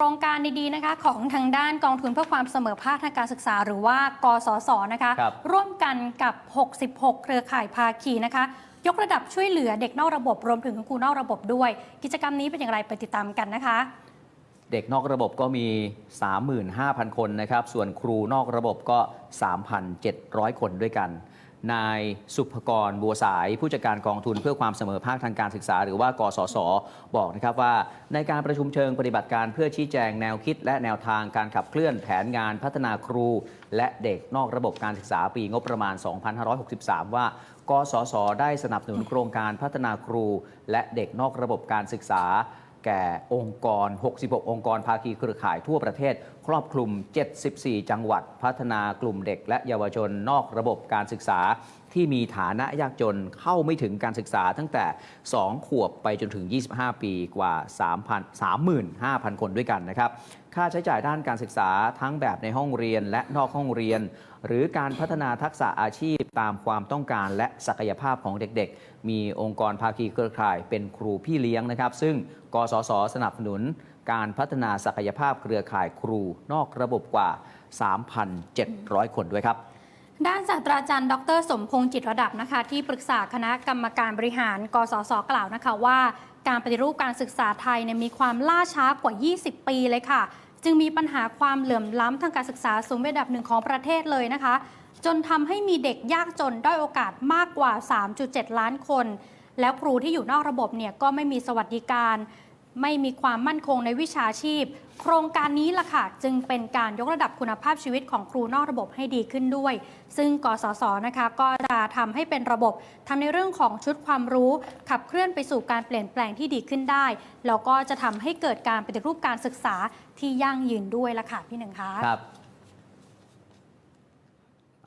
โครงการดีๆนะคะของทางด้านกองทุนเพื่อความเสมอภาคทางการศึกษา หรือว่ากสศนะคะครับร่วมกันกับ 66 เครือข่ายภาคีนะคะ ยกระดับช่วยเหลือเด็กนอกระบบรวมถึงครูนอกระบบด้วย กิจกรรมนี้เป็นอย่างไรไปติดตามกันนะคะ เด็กนอกระบบก็มี 35,000 คนนะครับ ส่วนครูนอกระบบก็ 3,700 คนด้วยกัน นายสุภกรบัวสาย ผู้จัดการกองทุนเพื่อความเสมอภาคทางการศึกษา หรือว่ากสศบอกนะครับว่า ในการประชุมเชิงปฏิบัติการเพื่อชี้แจงแนวคิด และแนวทางการขับเคลื่อนแผนงานพัฒนาครู และเด็กนอกระบบการศึกษาปีงบประมาณ 2563 ว่ากสศได้สนับสนุนโครงการพัฒนาครู และเด็กนอกระบบการศึกษา แก่องค์กร 66 องค์กรภาคีเครือข่ายทั่วประเทศ ครอบคลุม 74 จังหวัด พัฒนากลุ่มเด็กและเยาวชนนอกระบบการศึกษา ที่มีฐานะยากจนเข้าไม่ถึงการศึกษาตั้งแต่ 2 ขวบไปจนถึง 25 ปีกว่า 3,000 35,000 คนด้วยกันนะครับค่าใช้จ่ายด้านการศึกษาทั้งแบบในห้องเรียนและนอกห้องเรียน หรือการพัฒนาทักษะอาชีพตามความต้องการและศักยภาพของเด็กๆ มีองค์กรภาคีเครือข่ายเป็นครูพี่เลี้ยงนะครับ ซึ่งกสศสนับสนุน การพัฒนาศักยภาพเครือข่ายครูนอกระบบกว่า 3,700 คนด้วยครับด้านศาสตราจารย์ ดร สมพงษ์จิตระดับนะคะ ที่ปรึกษาคณะกรรมการบริหาร กสศกล่าวนะคะว่า การปฏิรูปการศึกษาไทยเนี่ยมีความล่าช้ากว่า 20 ปีเลยค่ะ จึงมีปัญหาความเหลื่อมล้ำทางการศึกษาสูงเป็นอันดับหนึ่งของประเทศเลยนะคะ จนทำให้มีเด็กยากจนด้อยโอกาสมากกว่า 3.7 ล้านคน แล้วครูที่อยู่นอกระบบเนี่ยก็ไม่มีสวัสดิการ ไม่มีความมั่นคงในวิชาชีพ โครงการนี้ล่ะค่ะ จึงเป็นการยกระดับคุณภาพชีวิตของครูนอกระบบให้ดีขึ้นด้วย ซึ่งกสศนะคะก็จะทำให้เป็นระบบทำในเรื่องของชุดความรู้ ขับเคลื่อนไปสู่การเปลี่ยนแปลงที่ดีขึ้นได้แล้วก็จะทำให้เกิดการปฏิรูปการศึกษาที่ยั่งยืนด้วยล่ะค่ะพี่หนึ่งคะครับ